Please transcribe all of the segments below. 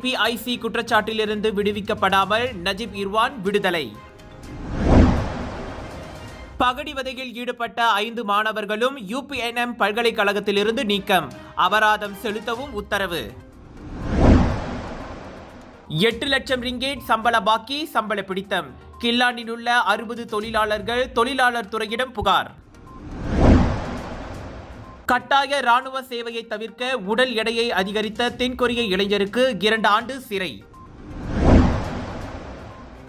ஐபிஐசி குற்றச்சாட்டிலிருந்து விடுவிக்கப்படாமல் Najib இர்வான் விடுதலை. பகடிவதையில் ஈடுபட்ட ஐந்து மாணவர்களும் யூபிஎன்எம் பல்கலைக்கழகத்திலிருந்து நீக்கம் அபராதம் செலுத்தவும் உத்தரவு. எட்டு லட்சம் ரிங்கேட் சம்பள பாக்கி சம்பள பிடித்தம். கில்லாண்டில் உள்ள அறுபது தொழிலாளர்கள் தொழிலாளர் துறையிடம் புகார். கட்டாய ராணுவ சேவையை தவிர்க்க உடல் எடையை அதிகரித்த தென்கொரிய இளைஞருக்கு இரண்டு ஆண்டு சிறை.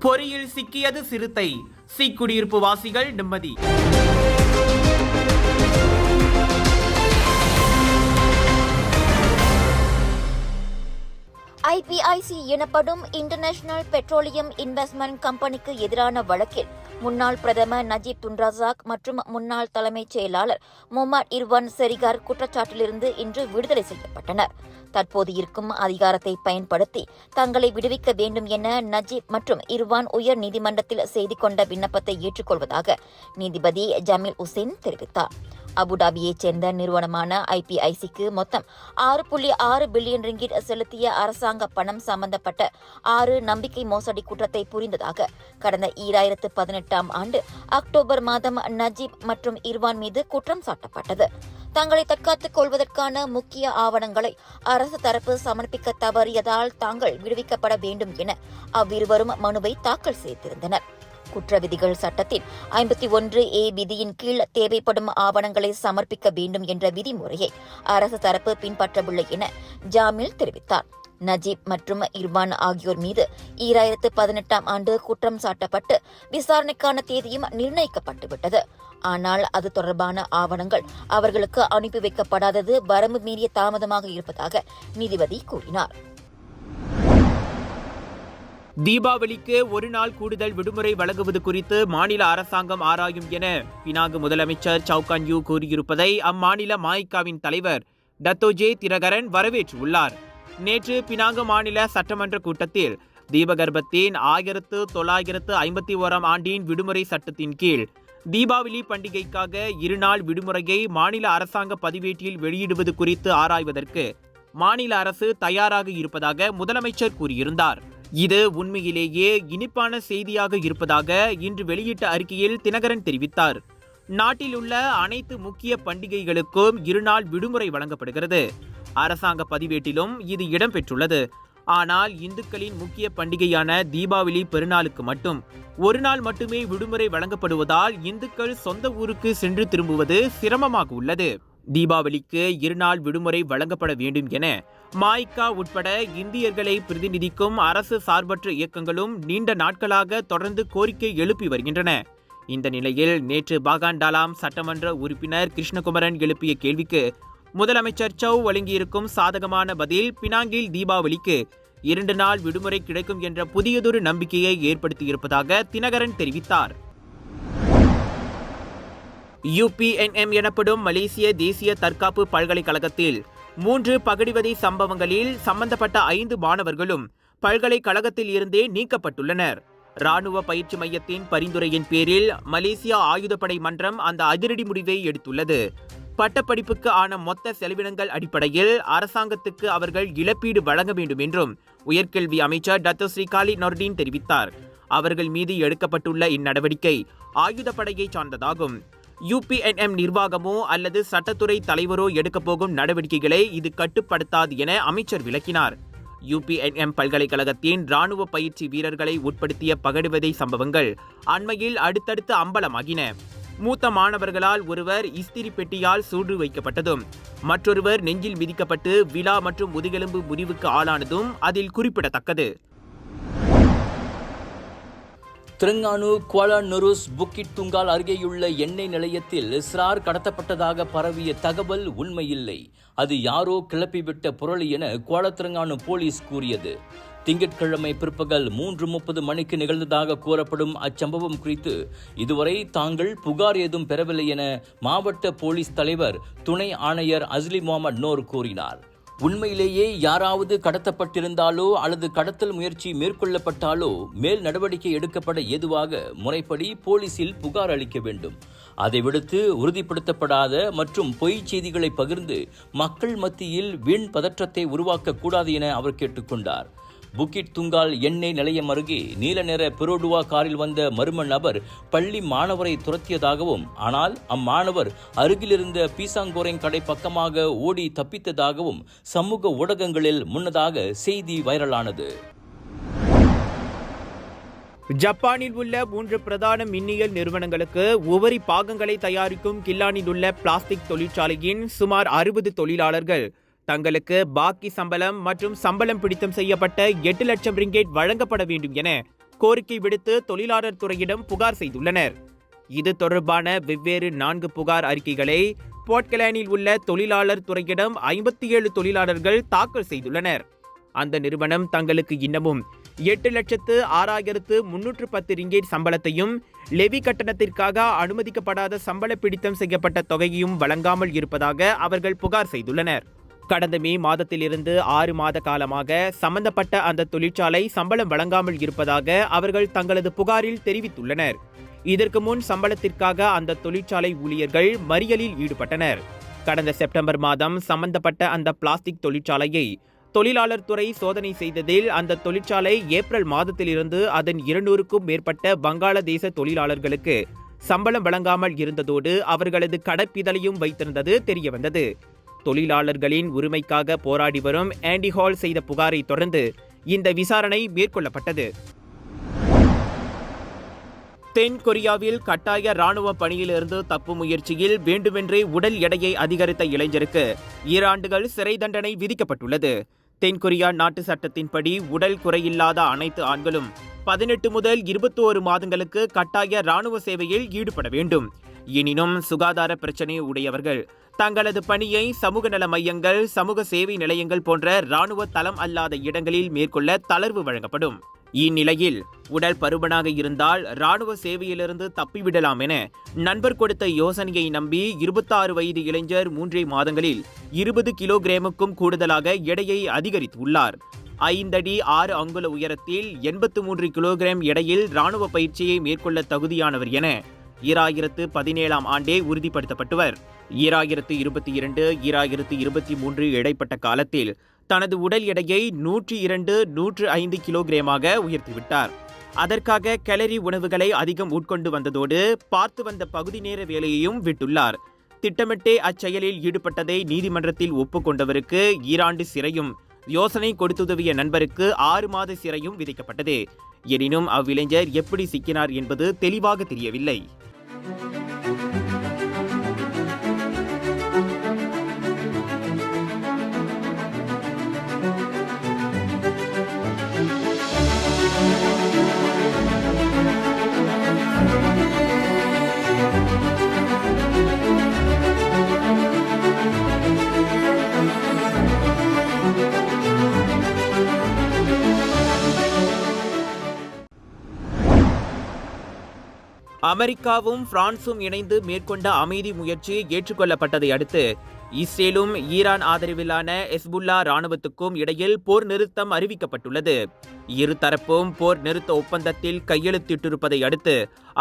பொறியில் சிக்கியது சிறுத்தை. சீக்குடியிருப்பு வாசிகள் நிம்மதி ஐபிஐசி எனப்படும் இன்டர்நேஷனல் பெட்ரோலியம் இன்வெஸ்ட்மெண்ட் கம்பெனிக்கு எதிரான வழக்கில் முன்னாள் பிரதமர் நஜீப் துன்ராசாக் மற்றும் முன்னாள் தலைமைச் செயலாளர் முகமது இர்வான் செரிகார் குற்றச்சாட்டிலிருந்து இன்று விடுதலை செய்யப்பட்டனர். தற்போது இருக்கும் அதிகாரத்தை பயன்படுத்தி தங்களை விடுவிக்க வேண்டும் என நஜீப் மற்றும் இர்வான் உயர் நீதிமன்றத்தில் செய்து கொண்ட விண்ணப்பத்தை ஏற்றுக்கொள்வதாக நீதிபதி ஜமீல் உசேன் தெரிவித்தார். அபுதாபியைச் சேர்ந்த நிறுவனமான ஐபிஐசிக்கு மொத்தம் ஆறு புள்ளி ஆறு பில்லியன் ரிங்கிட் செலுத்திய அரசாங்க பணம் சம்பந்தப்பட்ட ஆறு நம்பிக்கை மோசடி குற்றத்தை புரிந்ததாக கடந்த ஈராயிரத்து பதினெட்டாம் ஆண்டு அக்டோபர் மாதம் நஜீப் மற்றும் இர்வான் மீது குற்றம் சாட்டப்பட்டது. தங்களை தற்காத்துக் கொள்வதற்கான முக்கிய ஆவணங்களை அரசு தரப்பு சமர்ப்பிக்க தவறியதால் தாங்கள் விடுவிக்கப்பட வேண்டும் என அவ்விருவரும் மனுவை தாக்கல் செய்திருந்தனர். குற்ற விதிகள் சட்டத்தின் ஐம்பத்தி ஒன்று ஏ விதியின் கீழ் தேவைப்படும் ஆவணங்களை சமர்ப்பிக்க வேண்டும் என்ற விதிமுறையை அரசு தரப்பு பின்பற்றவில்லை என ஜாமில் தெரிவித்தார். நஜீப் மற்றும் இர்வான் ஆகியோர் மீது ஈராயிரத்து பதினெட்டாம் ஆண்டு குற்றம் சாட்டப்பட்டு விசாரணைக்கான தேதியும் நிர்ணயிக்கப்பட்டுவிட்டது. ஆனால் அது தொடர்பான ஆவணங்கள் அவர்களுக்கு அனுப்பி வைக்கப்படாதது வரம்பு மீறிய தாமதமாக இருப்பதாக நீதிபதி கூறினார். தீபாவளிக்கு ஒரு நாள் கூடுதல் விடுமுறை வழங்குவது குறித்து மாநில அரசாங்கம் ஆராயும் என பினாங்கு முதலமைச்சர் சவுகான் யூ கூறியிருப்பதை அம்மாநில மாய்காவின் தலைவர் டத்தோஜே திரகரன் வரவேற்றுள்ளார். நேற்று பினாங்கு மாநில சட்டமன்ற கூட்டத்தில் தீபகற்பத்தின் ஆயிரத்து தொள்ளாயிரத்து ஐம்பத்தி ஓராம் ஆண்டின் விடுமுறை சட்டத்தின் கீழ் தீபாவளி பண்டிகைக்காக இருநாள் விடுமுறையை மாநில அரசாங்க பதிவேட்டில் வெளியிடுவது குறித்து ஆராய்வதற்கு மாநில அரசு தயாராக இருப்பதாக முதலமைச்சர் கூறியிருந்தார். இது உண்மையிலேயே இனிப்பான செய்தியாக இருப்பதாக இன்று வெளியிட்ட அறிக்கையில் தினகரன் தெரிவித்தார். நாட்டில் உள்ள அனைத்து முக்கிய பண்டிகைகளுக்கும் இருநாள் விடுமுறை வழங்கப்படுகிறது. அரசாங்க பதிவேட்டிலும் இது இடம்பெற்றுள்ளது. ஆனால் இந்துக்களின் முக்கிய பண்டிகையான தீபாவளி பெருநாளுக்கு மட்டும். ஒரு நாள் மட்டுமே விடுமுறை வழங்கப்படுவதால் இந்துக்கள் சொந்த ஊருக்கு சென்று திரும்புவது சிரமமாக உள்ளது. தீபாவளிக்கு இருநாள் விடுமுறை வழங்கப்பட வேண்டும் என மாய்கா உட்பட இந்தியர்களை பிரதிநிதிக்கும் அரசு சார்பற்ற இயக்கங்களும் நீண்ட நாட்களாக தொடர்ந்து கோரிக்கை எழுப்பி வருகின்றன. இந்த நிலையில் நேற்று பாகாண்டாலாம் சட்டமன்ற உறுப்பினர் கிருஷ்ணகுமரன் எழுப்பிய கேள்விக்கு முதலமைச்சர் சௌ வழங்கியிருக்கும் சாதகமான பதில் பினாங்கில் தீபாவளிக்கு இரண்டு நாள் விடுமுறை கிடைக்கும் என்ற புதியதொரு நம்பிக்கையை ஏற்படுத்தியிருப்பதாக தினகரன் தெரிவித்தார். யுபிஎன்எம் எனப்படும் மலேசிய தேசிய தற்காப்பு பல்கலைக்கழகத்தில் மூன்று பகடிவதை சம்பவங்களில் சம்பந்தப்பட்ட ஐந்து மாணவர்களும் பல்கலைக்கழகத்தில் இருந்தே நீக்கப்பட்டுள்ளனர். ராணுவ பயிற்சி மையத்தின் பரிந்துரையின் பேரில் மலேசியா ஆயுதப்படை மன்றம் அந்த அதிரடி முடிவை எடுத்துள்ளது. பட்டப்படிப்புக்கு ஆன மொத்த செலவினங்கள் அடிப்படையில் அரசாங்கத்துக்கு அவர்கள் இழப்பீடு வழங்க வேண்டும் என்றும் உயர்கல்வி அமைச்சர் டத்தோ ஸ்ரீகாலி நொர்டீன் தெரிவித்தார். அவர்கள் மீது எடுக்கப்பட்டுள்ள இந்நடவடிக்கை ஆயுதப்படையை சார்ந்ததாகும். யுபிஎன்எம் நிர்வாகமோ அல்லது சட்டத்துறை தலைவரோ எடுக்கப் போகும் நடவடிக்கைகளை இது கட்டுப்படுத்தாது என அமைச்சர் விளக்கினார். யுபிஎன்எம் பல்கலைக்கழகத்தின் ராணுவ பயிற்சி வீரர்களை உட்படுத்திய பகடுவதை சம்பவங்கள் அண்மையில் அடுத்தடுத்து அம்பலமாகின. மூத்த மாணவர்களால் ஒருவர் இஸ்திரி பெட்டியால் சூடு வைக்கப்பட்டதும் மற்றொருவர் நெஞ்சில் மிதிக்கப்பட்டு விழா மற்றும் முதுகெலும்பு முறிவுக்கு ஆளானதும் அதில் குறிப்பிடத்தக்கது. திருங்கானு குவாலா நுருஸ் புக்கிட் துங்கால் அருகேயுள்ள எண்ணெய் நிலையத்தில் சிறார் கடத்தப்பட்டதாக பரவிய தகவல் உண்மையில்லை. அது யாரோ கிளப்பிவிட்ட புரளி என குவாலத்திரங்கானு போலீஸ் கூறியது. திங்கட்கிழமை பிற்பகல் மூன்று முப்பது மணிக்கு நிகழ்ந்ததாக கூறப்படும் அச்சம்பவம் குறித்து இதுவரை தாங்கள் புகார் ஏதும் பெறவில்லை என மாவட்ட போலீஸ் தலைவர் துணை ஆணையர் அஸ்லி முகமது நோர் கூறினார். உண்மையிலேயே யாராவது கடத்தப்பட்டிருந்தாலோ அல்லது கடத்தல் முயற்சி மேற்கொள்ளப்பட்டாலோ மேல் நடவடிக்கை எடுக்கப்பட ஏதுவாக முறைப்படி போலீசில் புகார் அளிக்க வேண்டும். அதை விடுத்து உறுதிப்படுத்தப்படாத மற்றும் பொய் செய்திகளை பகிர்ந்து மக்கள் மத்தியில் வீண் பதற்றத்தை உருவாக்கக்கூடாது என அவர் கேட்டுக்கொண்டார். புக்கிட் துங்கால் எண்ணெய் நிலையம் அருகே நீல நிற பெரோடுவா காரில் வந்த மர்ம நபர் பள்ளி மாணவரை துரத்தியதாகவும் ஆனால் அம்மாணவர் அருகிலிருந்த பீசாங்கோரைங் கடை பக்கமாக ஓடி தப்பித்ததாகவும் சமூக ஊடகங்களில் முன்னதாக செய்தி வைரலானது. ஜப்பானில் உள்ள மூன்று பிரதான மின்னியல் நிறுவனங்களுக்கு உபரி பாகங்களை தயாரிக்கும் கில்லானில் உள்ள பிளாஸ்டிக் தொழிற்சாலையின் சுமார் அறுபது தொழிலாளர்கள் தங்களுக்கு பாக்கி சம்பளம் மற்றும் சம்பளம் பிடித்தம் செய்யப்பட்ட எட்டு லட்சம் ரிங்கேட் வழங்கப்பட வேண்டும் என கோரிக்கை விடுத்து தொழிலாளர் துறையிடம் புகார் செய்துள்ளனர். இது தொடர்பான வெவ்வேறு நான்கு புகார் அறிக்கைகளை போர்ட்கலானில் உள்ள தொழிலாளர் துறையிடம் ஐம்பத்தி ஏழு தொழிலாளர்கள் தாக்கல் செய்துள்ளனர். அந்த நிறுவனம் தங்களுக்கு இன்னமும் எட்டு லட்சத்து ஆறாயிரத்து முன்னூற்று பத்து ரிங்கேட் சம்பளத்தையும் லெவி கட்டணத்திற்காக அனுமதிக்கப்படாத சம்பள பிடித்தம் செய்யப்பட்ட தொகையையும் வழங்காமல் இருப்பதாக அவர்கள் புகார் செய்துள்ளனர். கடந்த மே மாதத்திலிருந்து ஆறு மாத காலமாக சம்பந்தப்பட்ட அந்த தொழிற்சாலை சம்பளம் வழங்காமல் இருப்பதாக அவர்கள் தங்களது புகாரில் தெரிவித்துள்ளனர். இதற்கு முன் சம்பளத்திற்காக அந்த தொழிற்சாலை ஊழியர்கள் மறியலில் ஈடுபட்டனர். கடந்த செப்டம்பர் மாதம் சம்பந்தப்பட்ட அந்த பிளாஸ்டிக் தொழிற்சாலையை தொழிலாளர் துறை சோதனை செய்ததில் அந்த தொழிற்சாலை ஏப்ரல் மாதத்திலிருந்து அதன் இருநூறுக்கும் மேற்பட்ட வங்காளதேச தொழிலாளர்களுக்கு சம்பளம் வழங்காமல் இருந்ததோடு அவர்களது கடற்பிதழையும் வைத்திருந்தது தெரியவந்தது. தொழிலாளர்களின் உரிமைக்காக போராடி வரும் ஆண்டி ஹால் செய்த புகாரை தொடர்ந்து இந்த விசாரணை மேற்கொள்ளப்பட்டது. தென் கொரியாவில் கட்டாய ராணுவ பணியிலிருந்து தப்பும் முயற்சியில் வேண்டுமென்றே உடல் எடையை அதிகரித்த இளைஞருக்கு ஈராண்டுகள் சிறை தண்டனை விதிக்கப்பட்டுள்ளது. தென்கொரியா நாட்டு சட்டத்தின்படி உடல் குறையில்லாத அனைத்து ஆண்களும் பதினெட்டு முதல் இருபத்தோரு மாதங்களுக்கு கட்டாய ராணுவ சேவையில் ஈடுபட வேண்டும். எனினும் சுகாதார பிரச்சினை உடையவர்கள். தங்களது பணியை சமூக நல மையங்கள் சமூக சேவை நிலையங்கள் போன்ற ராணுவ தளம் அல்லாத இடங்களில் மேற்கொள்ள தளர்வு வழங்கப்படும். இந்நிலையில் உடல் பருமனாக இருந்தால் ராணுவ சேவையிலிருந்து தப்பிவிடலாம் என நண்பர் கொடுத்த யோசனையை நம்பி இருபத்தாறு வயது இளைஞர் மூன்றே மாதங்களில் இருபது கிலோகிராமுக்கும் கூடுதலாக எடையை அதிகரித்துள்ளார். ஐந்தடி ஆறு அங்குல உயரத்தில் எண்பத்து மூன்று கிலோகிராம் எடையில் ராணுவ பயிற்சியை மேற்கொள்ள தகுதியானவர் என ஈராயிரத்து பதினேழாம் ஆண்டே உறுதிப்படுத்தப்பட்டவர். ஈராயிரத்து இருபத்தி இரண்டு ஈராயிரத்து இருபத்தி மூன்று இடைப்பட்ட காலத்தில் தனது உடல் எடையை நூற்றி இரண்டு நூற்று ஐந்து கிலோகிராமாக உயர்த்திவிட்டார். அதற்காக கேலரி உணவுகளை அதிகம் உட்கொண்டு வந்ததோடு பார்த்து வந்த பகுதி நேர வேலையையும் விட்டுள்ளார். திட்டமிட்டே அச்செயலில் ஈடுபட்டதை நீதிமன்றத்தில் ஒப்புக்கொண்டவருக்கு ஈராண்டு சிறையும் யோசனை கொடுத்துதவிய நண்பருக்கு ஆறு மாத சிறையும் விதிக்கப்பட்டது. எனினும் அவ்விளைஞர் எப்படி சிக்கினார் என்பது தெளிவாக தெரியவில்லை. அமெரிக்காவும் பிரான்சும் இணைந்து மேற்கொண்ட அமைதி முயற்சி ஏற்றுக்கொள்ளப்பட்டதை அடுத்து இஸ்ரேலும் ஈரான் ஆதரவிலான எஸ்புல்லா ராணுவத்துக்கும் இடையில் போர் நிறுத்தம் அறிவிக்கப்பட்டுள்ளது. இருதரப்பும் போர் நிறுத்த ஒப்பந்தத்தில் கையெழுத்திட்டிருப்பதை அடுத்து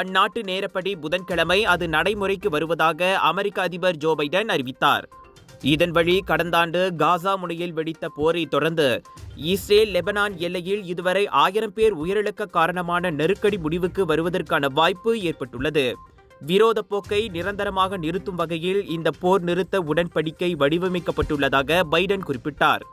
அந்நாட்டு நேரப்படி புதன்கிழமை அது நடைமுறைக்கு வருவதாக அமெரிக்க அதிபர் ஜோ பைடன் அறிவித்தார். இதன் வழி கடந்த ஆண்டு காசா முனையில் வெடித்த போரை தொடர்ந்து இஸ்ரேல் லெபனான் எல்லையில் இதுவரை ஆயிரம் பேர் உயிரிழக்க காரணமான நெருக்கடி முடிவுக்கு வருவதற்கான வாய்ப்பு ஏற்பட்டுள்ளது. விரோத போக்கை நிரந்தரமாக நிறுத்தும் வகையில் இந்த போர் நிறுத்த உடன்படிக்கை வடிவமைக்கப்பட்டுள்ளதாக பைடன் குறிப்பிட்டார்.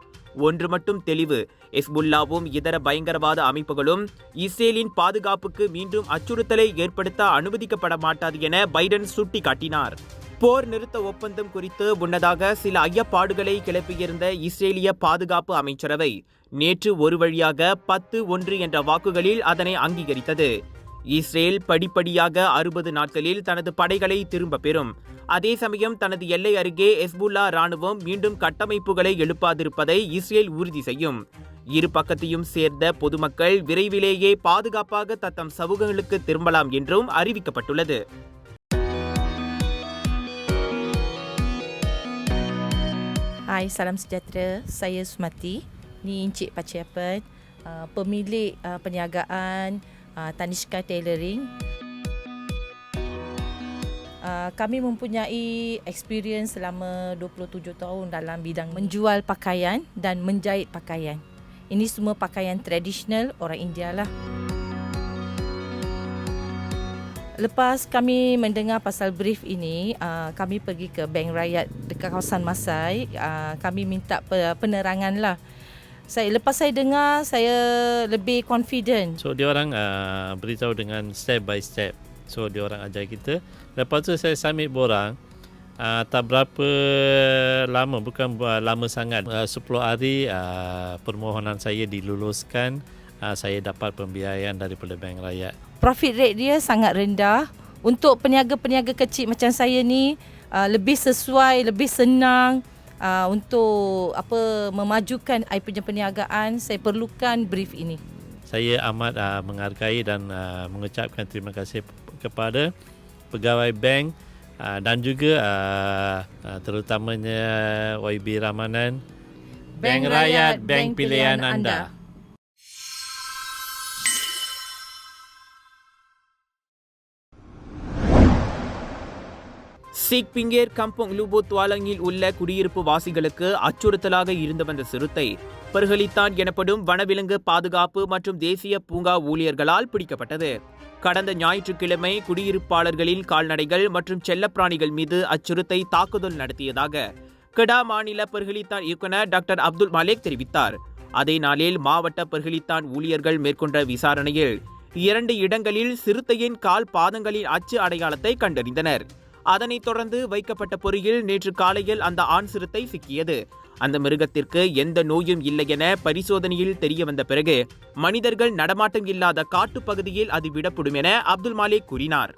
ஒன்று மட்டும் தெளிவு. எஸ்புல்லாவும் இதர பயங்கரவாத அமைப்புகளும் இஸ்ரேலின் பாதுகாப்புக்கு மீண்டும் அச்சுறுத்தலை ஏற்படுத்த அனுமதிக்கப்பட மாட்டாது என பைடன் சுட்டிக்காட்டினார். போர் நிறுத்த ஒப்பந்தம் குறித்து முன்னதாக சில ஐயப்பாடுகளை கிளப்பியிருந்த இஸ்ரேலிய பாதுகாப்பு அமைச்சரவை நேற்று ஒரு வழியாக பத்து ஒன்று என்ற வாக்குகளில் அதனை அங்கீகரித்தது. இஸ்ரேல் படிப்படியாக அறுபது நாட்களில் தனது படைகளை திரும்ப பெறும் அதே சமயம் தனது எல்லை அருகே எஸ்புல்லா ராணுவம் மீண்டும் கட்டமைப்புகளை எழுப்பாதிருப்பதை இஸ்ரேல் உறுதி செய்யும் இரு பக்கத்தையும் சேர்ந்த பொதுமக்கள் விரைவிலேயே பாதுகாப்பாக தத்தம் சமூகங்களுக்கு திரும்பலாம் என்றும் அறிவிக்கப்பட்டுள்ளது Hai, salam sejahtera. Saya Sumati. Ni Encik Paciapan, uh, ah, pemilik uh, perniagaan uh, Tanishka Tailoring. Uh, kami mempunyai experience selama 27 tahun dalam bidang menjual pakaian dan menjahit pakaian. Ini semua pakaian tradisional orang India lah. Lepas kami mendengar pasal brief ini, uh, kami pergi ke Bank Rakyat dekat kawasan Masai. Kami minta pe- penerangan lah. Saya lepas saya dengar, saya lebih confident. So dia orang uh, beritahu dengan step by step. So dia orang ajar kita. Lepas tu saya submit borang. Uh, tak berapa lama, bukan uh, lama sangat. Uh, 10 hari uh, permohonan saya diluluskan. Uh, saya dapat pembiayaan daripada Bank Rakyat. Profit rate dia sangat rendah. Untuk peniaga-peniaga kecil macam saya ni, uh, lebih sesuai, lebih senang uh, untuk apa memajukan I punya perniagaan. Saya perlukan brief ini. Saya amat uh, menghargai dan uh, mengucapkan terima kasih kepada pegawai bank uh, dan juga uh, uh, terutamanya YB Ramanan Bank Rakyat, bank pilihan anda. சிக் பிங்கேர் Kampong Lubok துவாலங்கில் உள்ள குடியிருப்பு வாசிகளுக்கு அச்சுறுத்தலாக இருந்து வந்த சிறுத்தை பர்கலித்தான் எனப்படும் வனவிலங்கு பாதுகாப்பு மற்றும் தேசிய பூங்கா ஊழியர்களால் பிடிக்கப்பட்டது. கடந்த ஞாயிற்றுக்கிழமை குடியிருப்பாளர்களின் கால்நடைகள் மற்றும் செல்லப்பிராணிகள் மீது அச்சுறுத்தை தாக்குதல் நடத்தியதாக கெடா மாநில பர்கலித்தான் இயக்குனர் டாக்டர் அப்துல் மாலேக் தெரிவித்தார். அதே நாளில் மாவட்ட பர்கலித்தான் ஊழியர்கள் மேற்கொண்ட விசாரணையில் இரண்டு இடங்களில் சிறுத்தையின் கால் பாதங்களின் அச்சு அடையாளத்தை கண்டறிந்தனர். அதனைத் தொடர்ந்து வைக்கப்பட்ட பொறியில் நேற்று காலையில் அந்த ஆண் சிறுத்தை சிக்கியது. அந்த மிருகத்திற்கு எந்த நோயும் இல்லை என பரிசோதனையில் தெரிய வந்த பிறகு மனிதர்கள் நடமாட்டம் இல்லாத காட்டுப்பகுதியில் அது விடப்படும் என அப்துல் மாலிக் கூறினார்.